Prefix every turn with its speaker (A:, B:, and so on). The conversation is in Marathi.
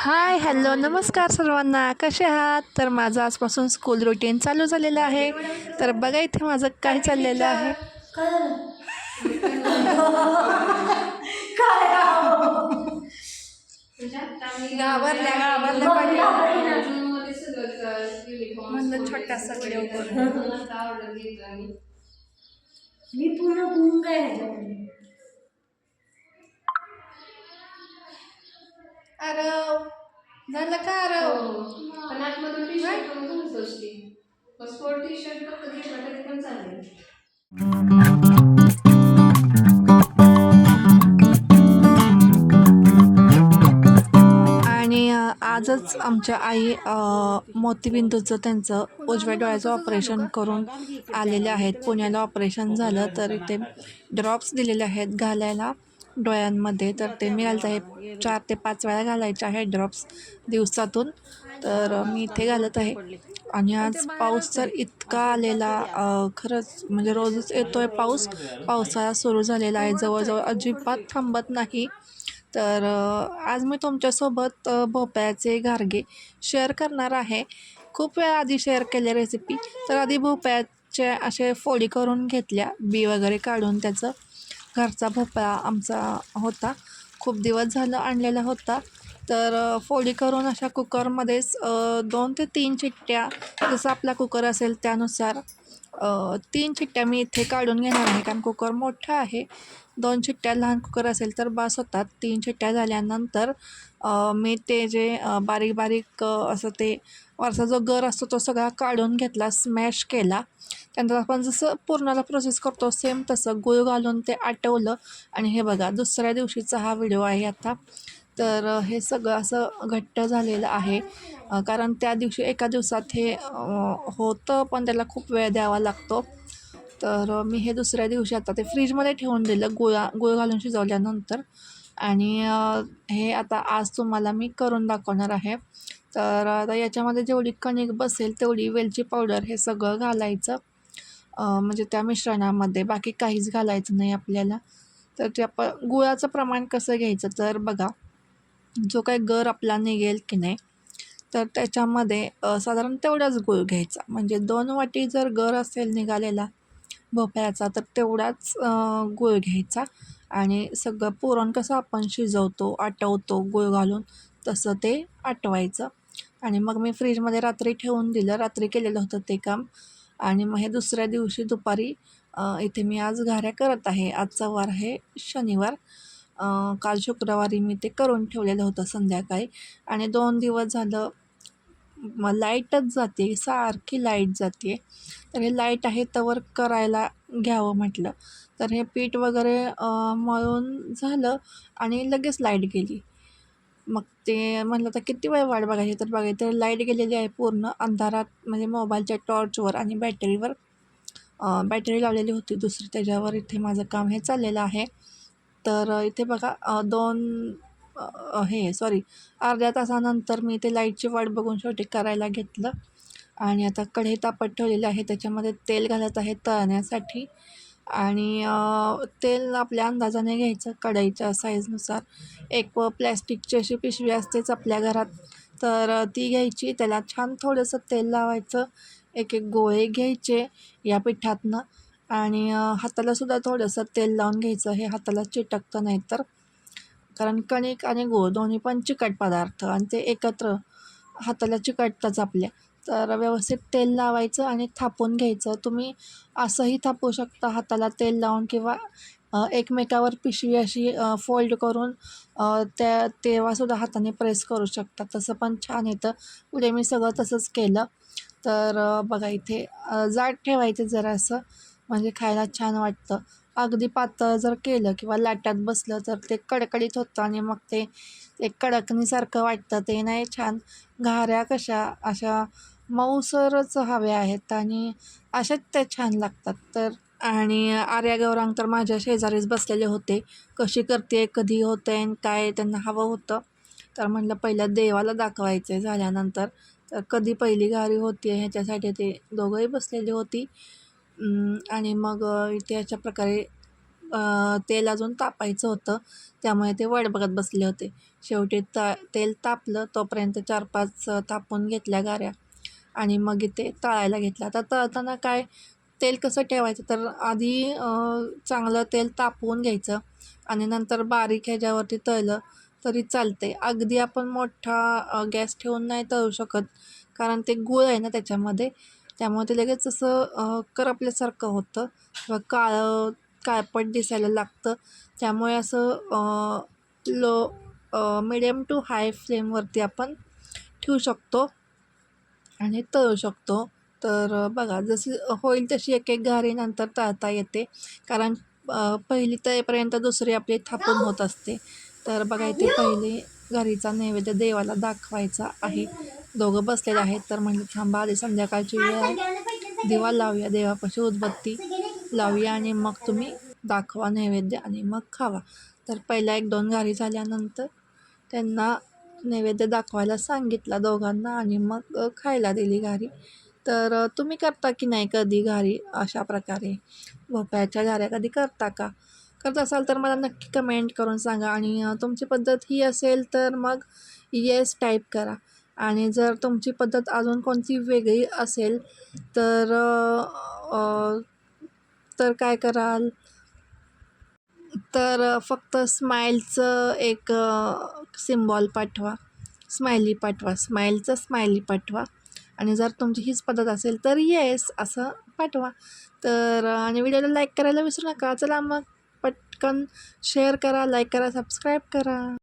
A: हाय हॅलो नमस्कार सर्वांना. कसे आहात? तर माझं आजपासून स्कूल रुटीन चालू झालेलं आहे. तर बघा इथे माझं काय चाललेलं आहे. घाबरल्या घाबरल्या छोटासा व्हिडिओ
B: मी पूर्ण गुंग आहे
A: अरव झालं का अरव
C: पण आतमधून T shirt sport T shirt फक्त घेतला तरी पण चालेल
A: आणि आजच आमच्या आई मोतीबिंदूचं त्यांचं उजव्या डोळ्याचं ऑपरेशन करून आलेले आहेत. पुण्याला ऑपरेशन झालं तर इथे ड्रॉप्स दिलेले आहेत घालायला. डोळ्यांमध्ये. तर ते मिळालं आहे चार ते पाच वेळा घालायचे आहे ड्रॉप्स दिवसातून. तर मी इथे घालत आहे. आणि आज पाऊस तर इतका आलेला खरंच म्हणजे रोजच येतो आहे पाऊस. पावसाळा सुरू झालेला आहे. जवळजवळ अजिबात थांबत नाही. तर आज मी तुमच्यासोबत भोपळ्याचे घारगे शेअर करणार आहे. खूप वेळा आधी शेअर केले रेसिपी तर आधी भोपळ्याचे असे फोडी करून घेतल्या. बी वगैरे काढून त्याचं. घरचा भोपळा आमचा होता. खूप दिवस झालं आणलेला होता. तर फोडी करून अशा कुकरमध्येच दोन ते तीन चिट्ट्या जसं आपला कुकर असेल त्यानुसार तीन चिट्ट्या मी इथे काढून घेणार आहे कारण कुकर मोठा आहे. दोन चिट्ट्या लहान कुकर असेल तर बास होतात. तीन चिट्ट्या झाल्यानंतर मी ते जे बारीक बारीक असं ते वरचा जो गर असतो तो सगळा काढून घेतला स्मॅश केला. त्यानंतर आपण जसं पूर्णाला प्रोसेस करतो सेम तसं गुळ घालून ते आटवलं. आणि हे बघा दुसऱ्या दिवशीचा हा व्हिडिओ आहे आता. तर हे सगळं असं घट्ट झालेलं आहे. कारण त्या दिवशी एका दिवसात हे होतं पण त्याला खूप वेळ द्यावा लागतो. तर मी हे दुसऱ्या दिवशी आता ते फ्रीजमध्ये ठेवून दिलं गुळा गुळ घालून शिजवल्यानंतर. आणि हे आता आज तुम्हाला मी करून दाखवणार आहे. तर आता याच्यामध्ये जेवढी कणिक बसेल तेवढी वेलची पावडर हे सगळं घालायचं. म्हणजे त्या मिश्रणामध्ये बाकी काहीच घालायचं नाही आपल्याला. तर ते आपण गुळाचं प्रमाण कसं घ्यायचं तर बघा. जो काही गर आपला निघेल की नाही तर त्याच्यामध्ये साधारण तेवढाच गूळ घ्यायचा. म्हणजे दोन वाटी जर गर असेल निघालेला भोपळ्याचा तर तेवढाच गूळ घ्यायचा. आणि सगळं पुरण कसं आपण शिजवतो आटवतो गूळ घालून तसं ते आटवायचं. आणि मग मी फ्रीजमध्ये रात्री ठेवून दिलं. रात्री केलेलं होतं ते काम. आणि मग हे दुसऱ्या दिवशी दुपारी इथे मी आज घाऱ्या करत आहे. आजचा वार आहे शनिवार. काल शुक्रवारी मी ते करून ठेवलेलं होतं संध्याकाळी. आणि दोन दिवस झालं मग लाईटच जाते सारखी लाइट जाते. तर हे लाइट आहे तवर करायला घ्यावं म्हटलं. तर हे पीठ वगैरे मळून झालं आणि लगेच लाइट गेली. मग ते म्हटलं तर किती वेळ वाट बघायची? तर बघायची तर लाइट गेलेली आहे पूर्ण अंधारात म्हणजे मोबाईलच्या टॉर्चवर आणि बॅटरीवर. बॅटरी लावलेली होती दुसरी त्याच्यावर इथे माझं काम हे चाललेलं आहे. तर इथे बघा दोन हे सॉरी अर्ध्या तासानंतर मी ते लाईटची वाट बघून शेवटी करायला घेतलं. आणि आता कढई तापत ठेवलेली आहे त्याच्यामध्ये तेल घालत आहे तळण्यासाठी. आणि तेल आपल्या अंदाजाने घ्यायचं कढईच्या साईजनुसार एक प्लॅस्टिकची अशी पिशवी असतेच आपल्या घरात. तर ती घ्यायची त्याला छान थोडंसं तेल लावायचं. एक एक गोळे घ्यायचे या पिठातनं. आणि हातालासुद्धा थोडंसं तेल लावून घ्यायचं हे हाताला चिटकतं नाही तर. कारण कणिक आणि गूळ दोन्ही पण चिकट पदार्थ आणि ते एकत्र हाताला चिकटतंच आपल्या. तर व्यवस्थित तेल लावायचं आणि थापून घ्यायचं. तुम्ही असंही थापू शकता हाताला तेल लावून किंवा एकमेकावर पिशवी अशी फोल्ड करून त्या तेव्हासुद्धा हाताने प्रेस करू शकता. तसं पण छान येतं. पुढे मी सगळं तसंच केलं. तर बघा इथे जाड ठेवायचं जरासं. म्हणजे खायला छान वाटतं. अगदी पातळ जर केलं किंवा लाटात बसलं तर ते कडकडीत होतं आणि मग ते एक कडकणीसारखं वाटतं. ते नाही छान. घाऱ्या कशा अशा मऊसरच हव्या आहेत आणि अशाच त्या छान लागतात. तर आणि आर्या गौरांग तर माझ्या शेजारीच बसलेले होते. कशी करते कधी होते आणि काय त्यांना हवं होतं. तर म्हटलं पहिलं देवाला दाखवायचं आहे झाल्यानंतर. तर कधी पहिली घारी होती ह्याच्यासाठी ते दोघंही बसलेली होती. आणि मग अ, इथे अशा प्रकारे तेल अजून तापायचं होतं. त्यामुळे ते वड बघत बसले होते. शेवटी ता तेल तापलं. तोपर्यंत चार पाच तापून घेतल्या गाऱ्या. आणि मग इथे तळायला घेतल्या आता तळताना काय तेल कसं ठेवायचं? तर आधी चांगलं तेल तापवून घ्यायचं. आणि नंतर बारीक ह्याच्यावरती तळलं तरी चालते अगदी आपण मोठा गॅस ठेवून नाही तळू शकत. कारण ते गूळ आहे ना त्याच्यामध्ये. त्यामुळे ते लगेच असं करपल्यासारखं होतं. किंवा काळं काळपट दिसायला लागतं. त्यामुळे असं लो मिडियम टू हाय फ्लेमवरती आपण ठेवू शकतो आणि तळू शकतो. तर बघा जशी होईल तशी एक एक घारी नंतर तळता येते. कारण पहिली तळेपर्यंत दुसरी आपली थापून होत असते. तर बघा इथे पहिली घरीचा नैवेद्य देवाला दाखवायचा आहे. दोघं बसलेले आहेत तर म्हणजे थांबा आधी संध्याकाळची वेळ आहे. दिवा लावूया देवापाशी उदबत्ती लावूया आणि मग तुम्ही दाखवा नैवेद्य आणि मग खावा. तर पहिल्या एक दोन घारी झाल्यानंतर त्यांना नैवेद्य दाखवायला सांगितला दोघांना आणि मग खायला दिली घारी तर तुम्ही करता की नाही कधी घारी अशा प्रकारे? भोपळ्याच्या घाऱ्या कधी करता का? करत असाल तर मला नक्की कमेंट करून सांगा आणि तुमची पद्धत ही असेल तर मग येस टाईप करा. आणि जर तुमची पद्धत अजून कोणती वेगळी असेल तर तर काय कराल? तर फक्त स्माईलचं एक सिम्बॉल पाठवा. स्माइली पाठवा. स्माईलचं स्माइली पाठवा. आणि जर तुमची हीच पद्धत असेल तर येस असं पाठवा. तर आणि व्हिडिओला लाईक करायला विसरू नका. चला मग पटकन शेअर करा लाईक करा सबस्क्राईब करा.